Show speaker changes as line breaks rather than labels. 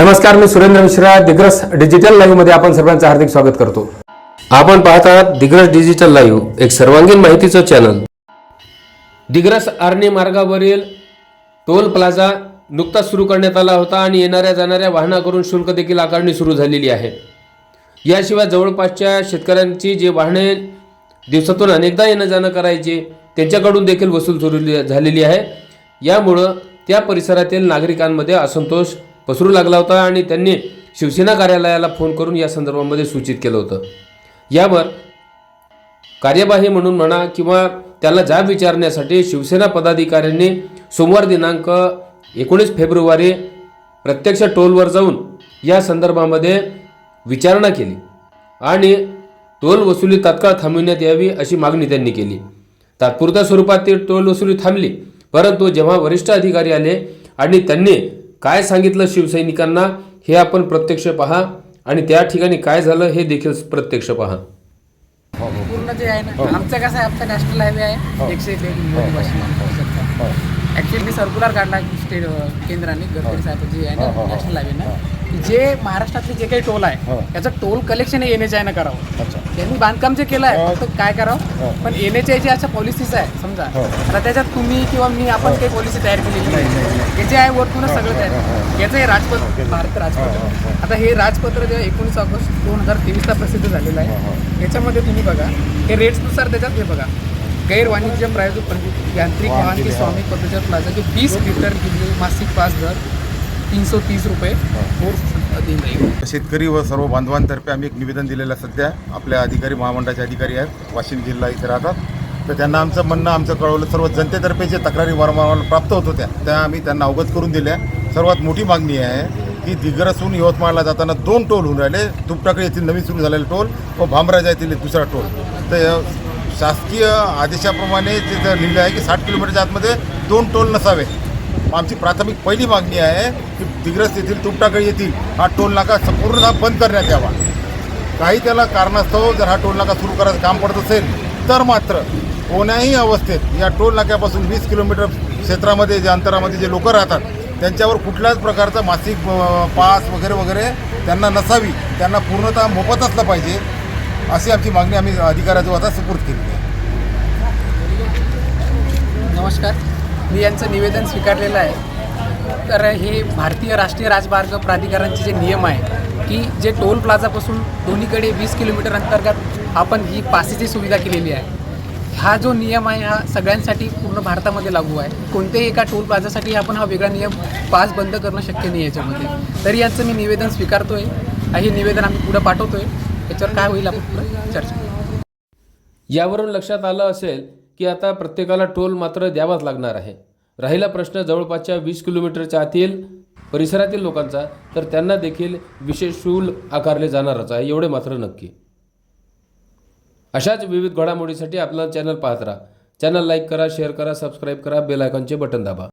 नमस्कार मी सुरेंद्र मिश्रा दिग्रस डिजिटल लाईव्हमध्ये आपण सर्वांचं हार्दिक स्वागत करतो. आपण पाहत आहात दिग्रस डिजिटल लाईव्ह एक सर्वांगीण माहितीचं चॅनल दिग्रस आर्णी मार्गावरील टोल प्लाझा नुकताच सुरू करण्यात आला होता आणि येणाऱ्या जाणाऱ्या वाहनाकरून शुल्क देखील आकारणी सुरू झालेली आहे. याशिवाय जवळपासच्या शेतकऱ्यांची जी वाहने दिवसातून अनेकदा येणं जाणं करायची त्यांच्याकडून देखील वसूल सुरू झालेली आहे. यामुळं त्या परिसरातील नागरिकांमध्ये असंतोष पसरू लागला होता आणि त्यांनी शिवसेना कार्यालयाला फोन करून या संदर्भामध्ये सूचित केलं होतं. यावर कार्यवाही म्हणून म्हणा किंवा त्याला जाब विचारण्यासाठी शिवसेना पदाधिकाऱ्यांनी सोमवार दिनांक एकोणीस फेब्रुवारी प्रत्यक्ष टोलवर जाऊन या संदर्भामध्ये विचारणा केली आणि टोल वसुली तात्काळ थांबविण्यात यावी अशी मागणी त्यांनी केली. तात्पुरत्या स्वरूपात ती टोल वसुली थांबली परंतु जेव्हा वरिष्ठ अधिकारी आले आणि त्यांनी काय सांगितलं शिवसैनिकांना हे आपण प्रत्यक्ष पहा आणि त्या ठिकाणी काय झालं हे देखील प्रत्यक्ष पहा.
पूर्ण जे आहे ना आमचं कसं आहे आमचा नॅशनल हायवे आहे. एकशे एक ऍक्च्युअली मी सर्क्युलर काढला स्टेट केंद्राने गडकरी साहेब जे आहे ना नॅशनल हायवे ना. जे महाराष्ट्रातले जे काही टोल आहे त्याचं टोल कलेक्शन हे एन एच आय करावं. त्यांनी बांधकाम जे केलं आहे फक्त काय करावं? पण एन एच आयची अशा पॉलिसीज आहे समजा. आता त्याच्यात तुम्ही किंवा मी आपण काही पॉलिसी तयार केलेली नाही हे जे आहे वरतूनच सगळं तयार याचं हे राजपत्र भारत राजपत्र. आता हे राजपत्र जे एकोणीस ऑगस्ट दोन हजार तेवीसला प्रसिद्ध झालेलं आहे. याच्यामध्ये तुम्ही बघा हे रेट्सनुसार त्याच्यात हे बघा. गैर वाणिज्य प्रायोजित पंडित यांत्रिक वाहन की स्वामी पद्धतीच्या प्लाझा की वीस लिटर मासिक पास दर तीन सौ तीस रुपये और दिन जाईल.
शेतकरी व सर्व बांधवांतर्फे आम्ही एक निवेदन दिलेलं आहे सध्या. आपल्या अधिकारी महामंडळाचे अधिकारी आहेत. वाशिम जिल्हा इथे राहतात. तर त्यांना आमचं म्हणणं आमचं कळवलं सर्व जनतेतर्फे जे तक्रारी वारंवार प्राप्त होत होत्या त्या आम्ही त्यांना अवगत करून दिल्या. सर्वात मोठी मागणी आहे की दिग्रसून यवतमाळला जाताना दोन टोल होऊन राहिले. तुपटाकडे येथील नवीन सुरू झालेले टोल व भामराजा येथील दुसरा टोल. तर शासकीय आदेशाप्रमाणे तिथं लिहिलं आहे की साठ किलोमीटरच्या आतमध्ये दोन टोल नसावे. आमची प्राथमिक पहिली मागणी आहे की दिग्रस येथील तुपटाकडे येथील हा टोल नाका संपूर्णतः बंद करण्यात यावा. काही त्याला कारणास्तव जर हा टोल नाका सुरू करायचं काम पडत असेल तर मात्र कोण्याही अवस्थेत या टोल नाक्यापासून वीस किलोमीटर क्षेत्रामध्ये जे अंतरामध्ये जे लोक राहतात त्यांच्यावर कुठल्याच प्रकारचा मासिक पास वगैरे वगैरे त्यांना नसावी. त्यांना पूर्णतः मोफत असलं पाहिजे अशी आमची मागणी आम्ही अधिकाऱ्याजवळ आता सुपूर्द केली आहे.
नमस्कार. मी यांचं निवेदन स्वीकारलेलं आहे. तर हे भारतीय राष्ट्रीय राजमार्ग प्राधिकरणाचे जे नियम आहे की जे टोल प्लाझापासून दोन्हीकडे वीस किलोमीटर अंतर्गत आपण ही पासेची सुविधा केलेली आहे. हा जो नियम आहे हा सगळ्यांसाठी पूर्ण भारतामध्ये लागू आहे. कोणत्याही एका टोल प्लाझासाठी आपण हा वेगळा नियम पास बंद करणं शक्य नाही याच्यामध्ये. तरी यांचं मी निवेदन स्वीकारतो आहे हे निवेदन आम्ही पुढं आहे याच्यावर काय होईल आपण पुढं चर्चा
यावरून लक्षात आलं असेल की आता प्रत्येकाला टोल मात्र द्यावाच लागणार आहे. राहिला प्रश्न जवळपासच्या वीस किलोमीटरच्या आतील परिसरातील लोकांचा तर त्यांना देखील विशेष शुल्क आकारले जाणारच आहे एवढे मात्र नक्की. अशाच विविध घडामोडीसाठी आपला चॅनल पाहत राहा. चॅनल लाईक करा शेअर करा सबस्क्राईब करा बेल आयकॉनचे बटन दाबा.